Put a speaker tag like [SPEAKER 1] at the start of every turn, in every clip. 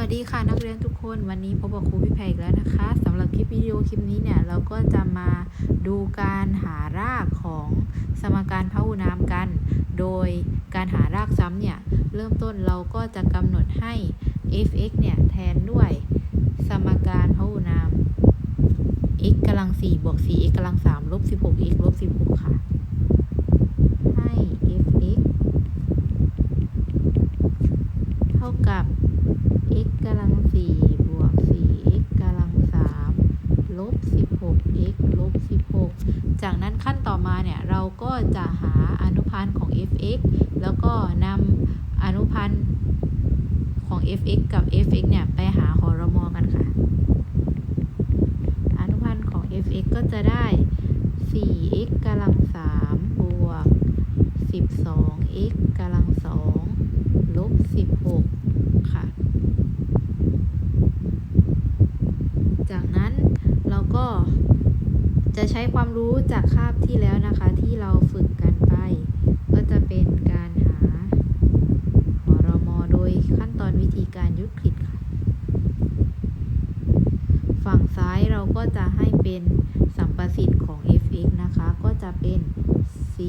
[SPEAKER 1] วัสดีค่ะนักเรียนทุกคนวันนี้พบกับครูพี่แพรอีกแล้วนะคะสำหรับคลิปวิดีโอคลิปนี้เนี่ยเราก็จะมาดูการหารากของสมการพหุนามกัน โดยการหารากซ้ำเนี่ยเริ่มต้นเราก็จะกำหนดให้ f(x) เนี่ยแทนด้วยสมการพหุนาม x กำลัง4บวก 4x กำลัง3ลบ 16x ลบ16 ค่ะ ให้ f(x) เท่ากับ x กำลังสี่บวกสี่ x กำลังสามลบสิ บ x ลบสิบหกจากนั้นขั้นต่อมาเนี่ย เราก็จะหาอนุพันธ์ของ f(x) แล้วก็นำอนุพันธ์ของ f(x) กับ f(x) เนี่ย ไปหาหอรมอกันค่ะ อนุพันธ์ของ f(x) ก็จะได้ 4x กำลังสามบวก 12x กำลังสองลบ 16 ค่ะ จากนั้น จะใช้ความรู้จากคาบที่แล้วนะคะ ที่เราฝึกกันไป ก็จะเป็นการหาหอรมอโดยขั้นตอนวิธีการยุดคลิดค่ะ ฝั่งซ้ายเราก็จะให้เป็นสัมประสิทธิ์ของ f(x) นะคะ ก็จะเป็น4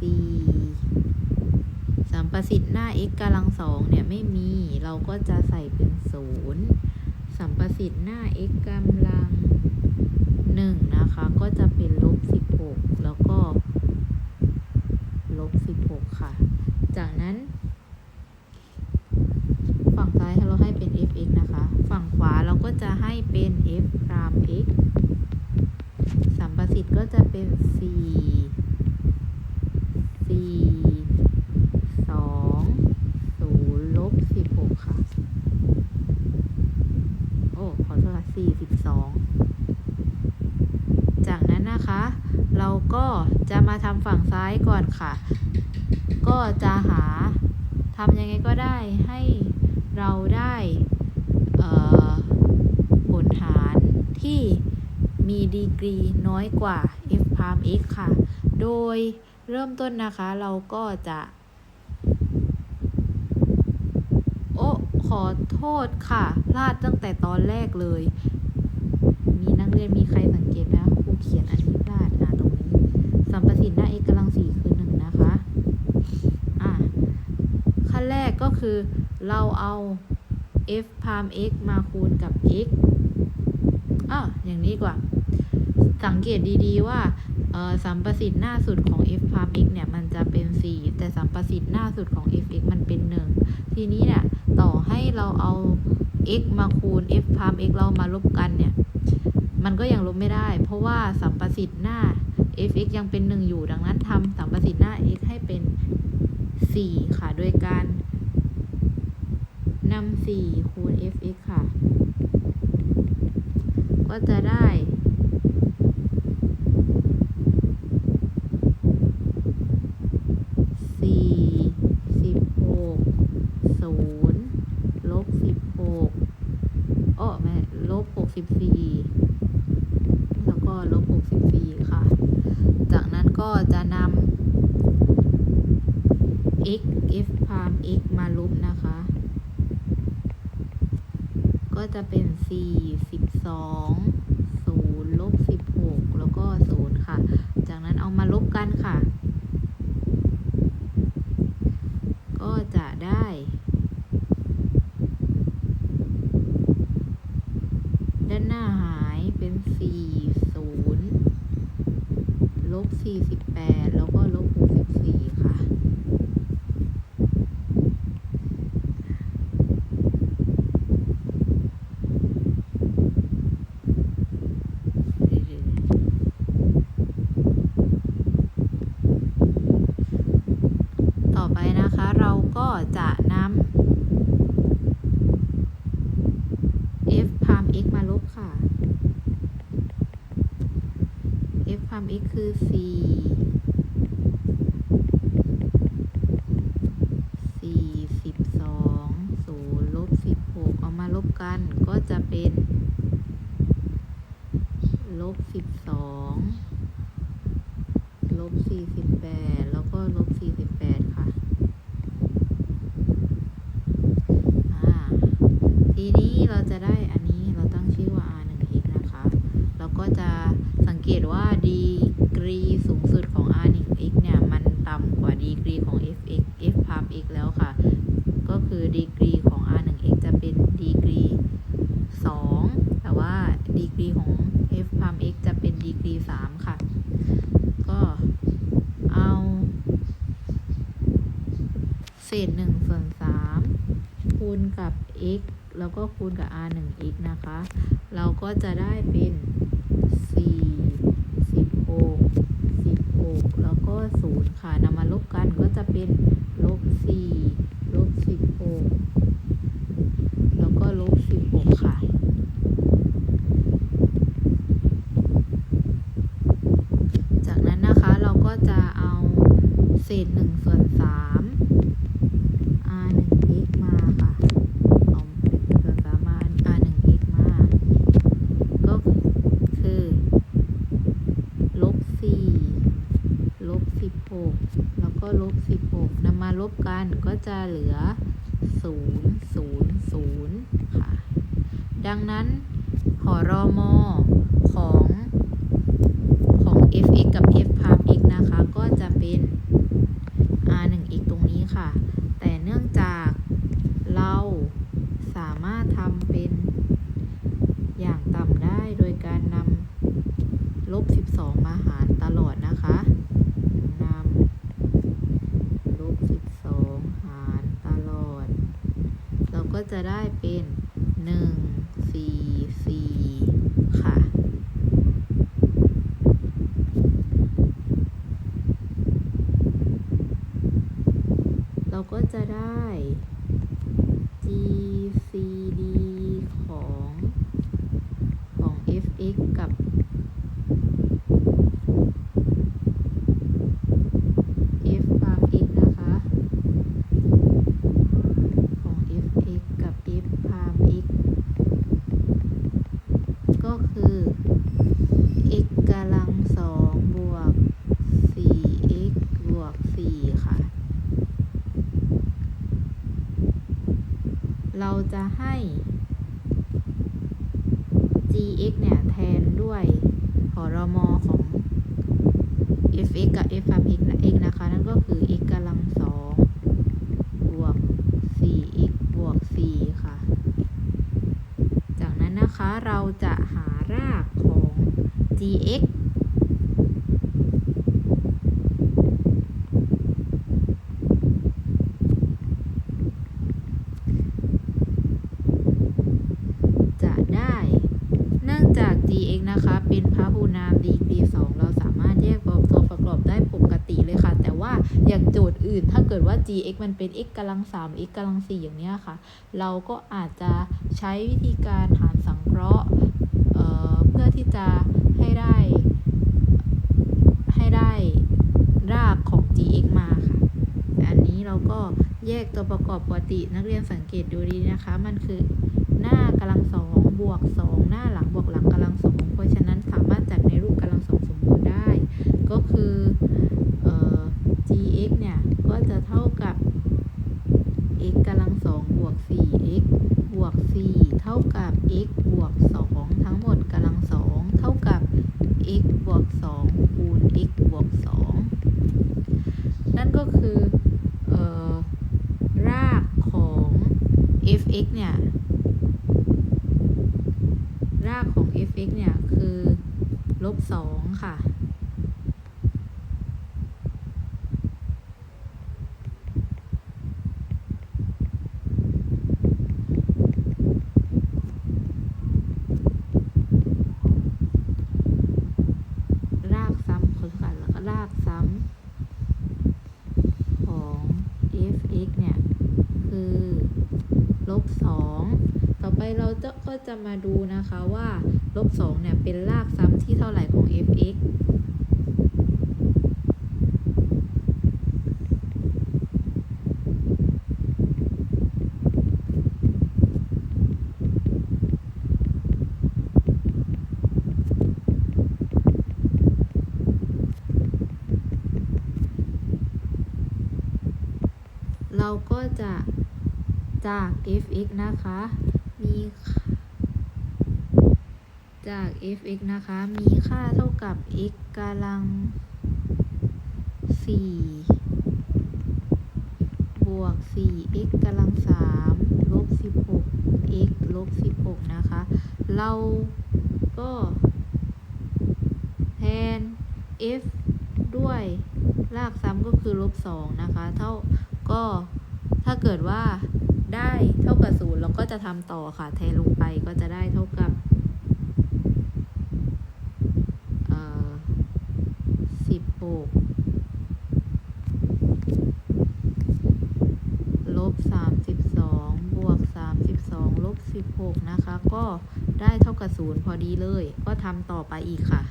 [SPEAKER 1] 4สัมประสิทธิ์หน้า x กำลังสองเนี่ยไม่มี เราก็จะใส่เป็นศูนย์สัมประสิทธิ์หน้า x กำลัง หนึ่งนะคะ ก็จะเป็นลบสิบหกแล้วก็ลบสิบหกค่ะ จากนั้น ฝั่งซ้ายเราให้เป็น f(x) นะคะ ฝั่งขวาเราก็จะให้เป็น f พราม x สัมประสิทธิ์ก็จะเป็น 4 4 2 0ลบ16 ค่ะ โอ้ ขอโทษค่ะ42 จากนั้นนะคะ เราก็จะ มาทำฝั่งซ้ายก่อนค่ะ ก็จะหาทำยังไงก็ได้ให้เราได้ผลหารที่มีดีกรีน้อยกว่า f พาม x ค่ะ โดยเริ่มต้นนะคะเราก็จะ โอ้ขอโทษค่ะ พลาดตั้งแต่ตอนแรกเลย มีนักเรียนมีใครสังเกตไหมครูเขียนอันนี้พลาดนะ สัมประสิทธิ์หน้า x กำลังสี่คือหนึ่งนะคะ อะ ขั้นแรกก็คือเราเอา f พาม x มาคูณกับ x อะอย่างนี้ดีกว่า สังเกตดีๆว่าสัมประสิทธิ์หน้าสุดของ f พาม x เนี่ยมันจะเป็น 4 แต่สัมประสิทธิ์หน้าสุดของ f(x) มันเป็น 1 ทีนี้เนี่ยต่อให้เราเอา x มาคูณ f พาม x เรามาลบกันเนี่ย มันก็ยังลบไม่ได้ เพราะว่าสัมประสิทธิ์หน้า f(x) ยังเป็น 1 อยู่ ดังนั้นทำสัมประสิทธิ์หน้า x ให้เป็น 4 ค่ะ โดยการนำ4คูณ f(x) ค่ะ ก็จะได้สี่สิบหกศูนย์ลบสิบหกอ้อไม่ลบหกสิบสี่แล้วก็ลบหกสิบสี่ค่ะ จา ก็จะนำ x f พาม x มาลบนะคะ ก็จะเป็นสี่สิบสองศูนย์ลบสิบหกแล้วก็ศูนย์ค่ะ จากนั้นเอามาลบกันค่ะ ก็จะได้ ด้านหน้าหายเป็นสี่ศูนย์ลบสี่สิบแปดแล้วก็ลบหกสิบสี่ค่ะ ต่อไปนะคะเราก็จะนำ f พาม x มาลบค่ะ f พาม x คือ 4 42 0ลบ16 เอามาลบ ก็จะเป็นลบ12ลบ48แล้วก็ลบ48ค่ะอ่า ดีกรีของ r 1 x จะเป็นดีกรี2แต่ว่าดีกรีของ f พาม x จะเป็นดีกรี3ค่ะ ก็เอา เศษ1ส่วน3คูณกับ x แล้วก็คูณกับ r 1 x นะคะ เราก็จะได้เป็น4 16 16 แล้วก็0ค่ะนำมาลบกันก็จะเป็นลบ4ลบ16 แล้วก็ลบ16 ค่ะ จากนั้นนะคะเราก็จะเอาเศษ1ส่วน3 r 1 x มาค่ะ เอาเศษ1ส่วน3มา r 1 x มา ก็คือลบ4ลบ16 แล้วก็ลบ16นำมา ลบกันก็จะเหลือ 0 0 0 ค่ะ ดังนั้น หอรอมอของของ f(x) กับ f พาม x นะคะ ก็จะเป็น r 1 x ตรงนี้ค่ะ แต่เนื่องจากเราสามารถทำเป็นอย่างต่ำได้โดยการนำลบ 12 มาหารตลอดนะคะนำลบ 12 หารตลอด เราก็จะได้เป็น 1 4 4 ค่ะ เราก็จะได้ GCD ของ ของ fx กับ f พาม x นะคะ ของ fx กับ f พาม x ก็คือ x กำลังสองบวก 4x บวก 4 ค่ะ เราจะให้ gx เนี่ย แทนด้วยหอรมอของ fx กับ f พาม x นะ x นะคะ นั่นก็คือ x กำลังสองบวก 4x บวก 4 ค่ะ จากนั้นนะคะ เราจะหารากของ gx จะได้ เนื่องจาก gx นะคะ เป็นพหุนามดีกรี2เราสามารถแยกตัวประกอบได้ปกติเลยค่ะ แต่ว่าอย่างโจทย์อื่นถ้าเกิดว่า gx มันเป็น x กำลัง3 x กำลัง4อย่างเนี้ยค่ะ เราก็อาจจะ ใช้วิธีการหารสังเคราะห์เพื่อที่จะให้ได้ให้ได้รากของ gx มาค่ะแต่อันนี้เราก็แยกตัวประกอบปกตินักเรียนสังเกตดูดีนะคะ มันคือหน้ากำลังสองบวกสองหน้าหลังบวกหลังกำลังสองเพราะฉะนั้นสามารถจัดในรูปกำลังสองสมบูรณ์ได้ ก็คือเอ่อ gx เนี่ย ก็จะเท่ากับ x กำลังสองบวก 4x บวก 4 เท่ากับ x บวก 2 ทั้งหมดกำลัง 2 เท่ากับ x บวก 2 คูณ x บวก 2 นั่นก็คือออรากของ fx เนี่ย รากของ fx เนี่ย คือ ลบ 2 ค่ะ รากซ้ำขอโทษค่ะแล้วก็รากซ้ำของ fx เนี่ย คือลบสองต่อไปเรา จะมาดูนะคะว่าลบสองเนี่ยเป็นรากซ้ำที่เท่าไหร่ของ fx เราก็จะจาก fx นะคะ มีค่า จาก fx นะคะ มีค่าเท่ากับ x กำลัง4บบวก 4x กำลัง 3 ลบ 16x ลบ 16 นะคะ เราก็แทน f ด้วยรากซ้ำก็คือลบ 2 นะคะ เท่าก็ถ้าเกิดว่าได้เท่ากับ 0 เราก็จะทำต่อค่ะ แทนลงไปก็จะได้เท่ากับเอ่อ16 ลบ 32 บวก 6 นะคะ ก็ได้เท่ากับ 0 พอดีเลย ก็ทำต่อไปอีกค่ะ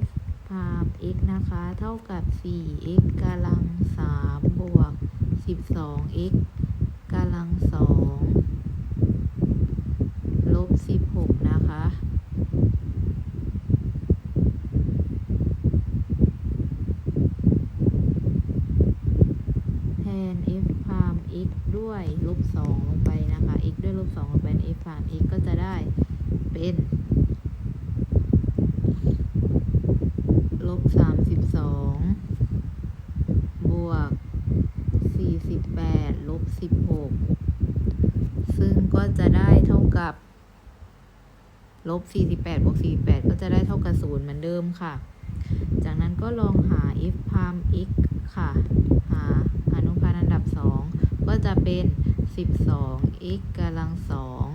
[SPEAKER 1] f พาม x นะคะ เท่ากับ 4x กำลัง 3 บวก 12x กำลัง 2 ลบ 16 นะคะ แทน f พาม x ด้วยลบ 2 ลงไปนะคะ x ด้วยลบ 2 ลงไปใน f พาม x ก็จะได้เป็น ลบ 32 บวก 48 ลบ 16 ซึ่งก็จะได้เท่ากับ ล บ 48บวก48 ก็จะได้เท่ากับ0เหมือนเดิมค่ะ จากนั้นก็ลองหา f พาม x ค่ะ หาอนุพันธ์อันดับ 2 ก็จะเป็น 12x กำลัง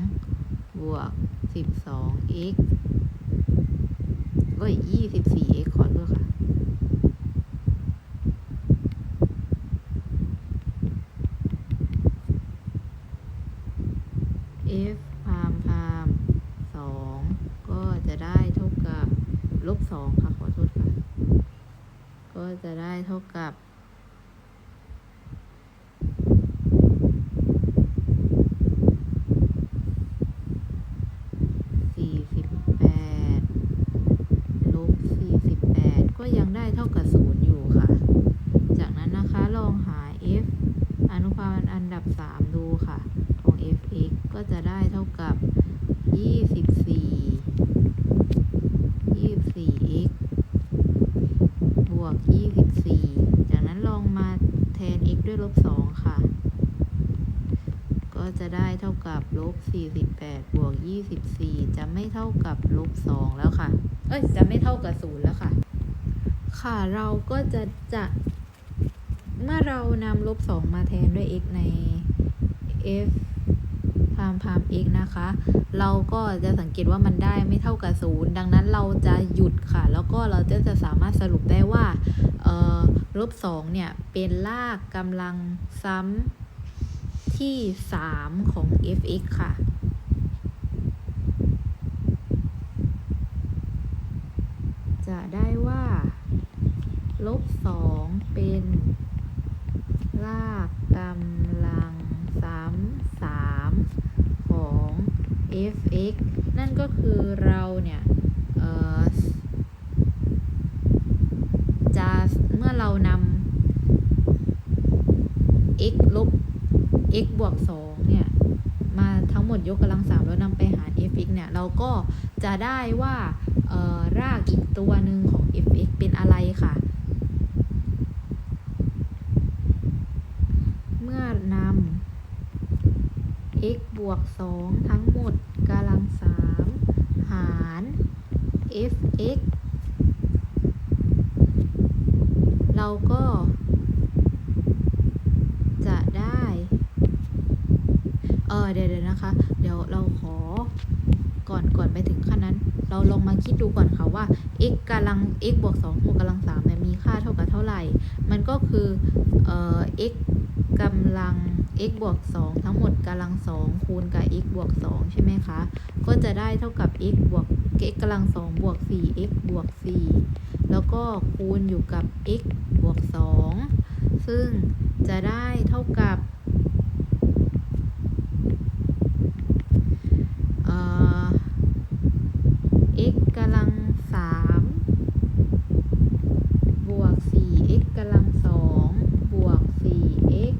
[SPEAKER 1] 2บวก 12x เอ้ย24 ขอโทษค่ะ f พามพามสองก็จะได้เท่ากับ ลบสองค่ะ ขอโทษค่ะ ก็จะได้เท่ากับ สี่สิบแปด ลบ 48 ก็ยังได้เท่ากับ 0 อยู่ค่ะ จากนั้นนะคะลองหา f อนุพันธ์อันดับ 3 ดูค่ะ ของ f(x) ก็ จะได้เท่ากับ 24 24x บวก 24 จากนั้นลองมาแทน x ด้วยลบ 2 ค่ะ ก็จะได้เท่ากับลบ 48 บวก 24 จะไม่เท่ากับลบ 2 แล้วค่ะ เอ้ย จะไม่เท่ากับ 0 แล้วค่ะ ค่ะ เราก็จะจะเมื่อเรานำลบ 2 มาแทนด้วย x ใน f พามพาม x นะคะ เราก็จะสังเกตว่ามันได้ไม่เท่ากับ0ดังนั้นเราจะหยุดค่ะ แล้วก็เราจะจะสามารถสรุปได้ว่าเอ่อลบ2เนี่ยเป็นลากกำลังซ้ำที่ 3 ของ f(x) ค่ะจะได้ว่าลบ2เป็นลากกำลังซ้ำ3ของ f(x) นั่นก็คือเราเนี่ยจะเมื่อเรานำ x ลบ x บวก 2 เนี่ย มาทั้งหมดยกกำลัง3แล้วนำไปหาร f(x) เนี่ย เราก็จะได้ว่ารากอีกตัวหนึ่งของ f(x) เป็นอะไรค่ะ เมื่อนำ x บวก 2 ทั้งหมดกำลัง 3 หาร f(x) เราก็ จะได้ เออเดี๋ยวนะคะ เดี๋ยวเราขอก่อนก่อนไปถึงขั้นนั้น เราลองมาคิดดูก่อนค่ะว่า x กำลัง x บวก2บวกกำลัง3เนี่ยมีค่าเท่ากับเท่าไหร่ มันก็คือ เอ่อ x กำลัง x บวก 2 ทั้งหมดกำลัง 2 คูณกับ x บวก 2 ใช่ไหมคะ ก็จะได้เท่ากับ x บวก x กำลัง 2 บวก 4x บวก 4 แล้วก็คูณอยู่กับ x บวก 2 ซึ่งจะได้เท่ากับเอ่อ x กำลัง 3 บวก 4x กำลัง 2 บวก 4x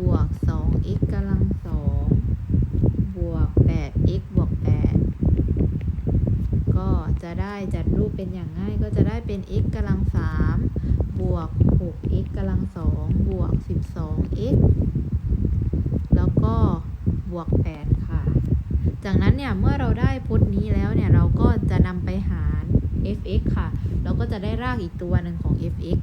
[SPEAKER 1] บวก 2x กำลัง 2 บวก 8x บวก 8 ก็จะได้จัดรูป เป็นอย่างง่ายก็จะได้เป็น x กำลัง3บวก 6x กำลังสองบวก 12x แล้วก็บวก 8 ค่ะ จากนั้นเนี่ย เมื่อเราได้พจน์นี้แล้วเนี่ย เราก็จะนำไปหาร fx ค่ะ เราก็จะได้รากอีกตัวหนึ่งของ fx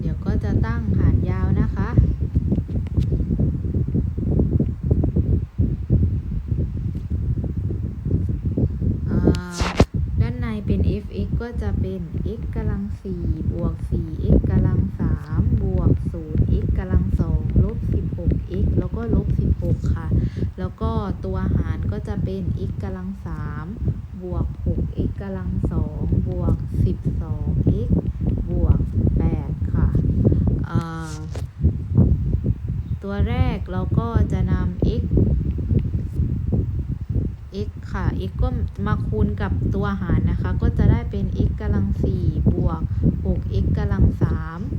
[SPEAKER 1] เดี๋ยวก็จะตั้งหารยาวนะคะ อ่าด้านในเป็น fx ก็จะเป็น x กำลัง4บวก 4x กำลัง3บวก 0x กำลัง2ลบ 16x แล้วก็ลบ 16 ค่ะ แล้วก็ตัวหารก็จะเป็น x กำลัง3บวก 6x กำลัง2บวก 12x บวก 8 ค่ะอ่าตัวแรกเราก็จะนำ x x ค่ะ x ก็ มาคูณกับตัวหารนะคะ ก็จะได้เป็น x กำลัง4บวก 6x กำลัง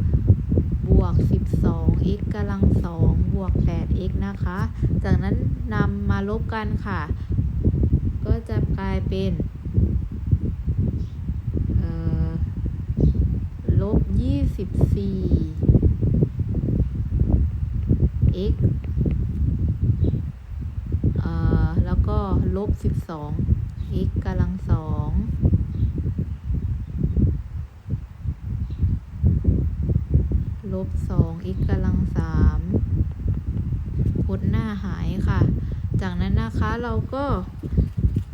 [SPEAKER 1] 3บวก 12x กำลัง2บวก 8x นะคะ จากนั้นนำมาลบกันค่ะ ก็จะกลายเป็นเอ่อลบ 24 x อ่อแล้วก็ลบ 12 x กำลังสองลบ2 x กำลังสามพจน์หน้าหายค่ะ จากนั้นนะคะเราก็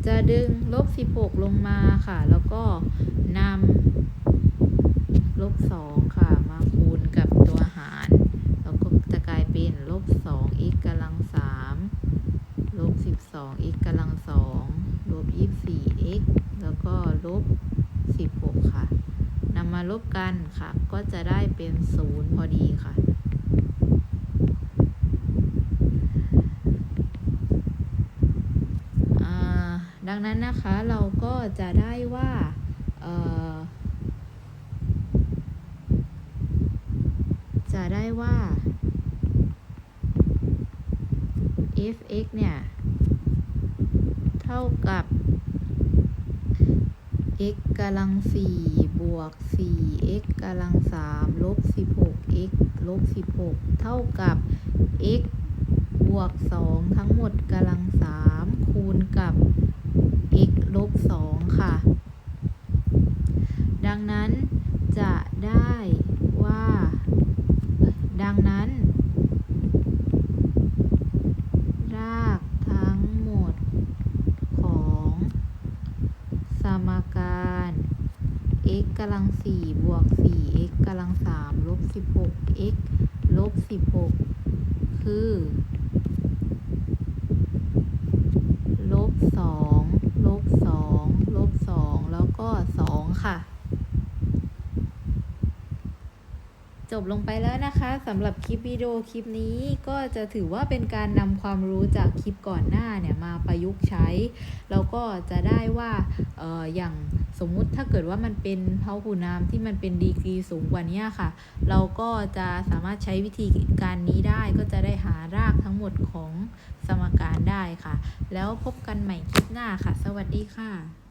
[SPEAKER 1] จะดึงลบ16ลงมาค่ะ แล้วก็นำลบ2ค่ะ มาคูณกับตัวหาร แล้วก็จะกลายเป็นลบ2 x กำลัง3ลบ12 x กำลัง2 ลบ 24 x แล้วก็ลบ 16 ค่ะนำมาลบกันค่ะ ก็จะได้เป็น 0 พอดีค่ะ ดังนั้นนะคะเราก็จะได้ว่าจะได้ว่า fx เนี่ย เท่ากับ x กำลัง4บวก 4x กำลัง3ลบ 16x ลบ16เท่ากับ x บวก2ทั้งหมดกำลัง3คูณกับ x ลบ2ค่ะ ดังนั้นจะได้ว่า ดังนั้น รากทั้งหมดของสมการ x กำลัง4บวก 4x กำลัง3ลบ 16x ลบ16คือลบ2ลบ2ลบ2แล้วก็2ค่ะ จบลงไปแล้วนะคะสำหรับคลิปวิดีโอคลิปนี้ก็จะถือว่าเป็นการนำความรู้จากคลิปก่อนหน้าเนี่ยมาประยุกต์ใช้ แล้วก็จะได้ว่าเอออย่าง สมมุติถ้าเกิดว่ามันเป็นพาหุนามที่มันเป็นดีกรีสูงกว่านี้ค่ะ เราก็จะสามารถใช้วิธีการนี้ได้ก็จะได้หารากทั้งหมดของสมการได้ค่ะ แล้วพบกันใหม่คลิปหน้าค่ะ สวัสดีค่ะ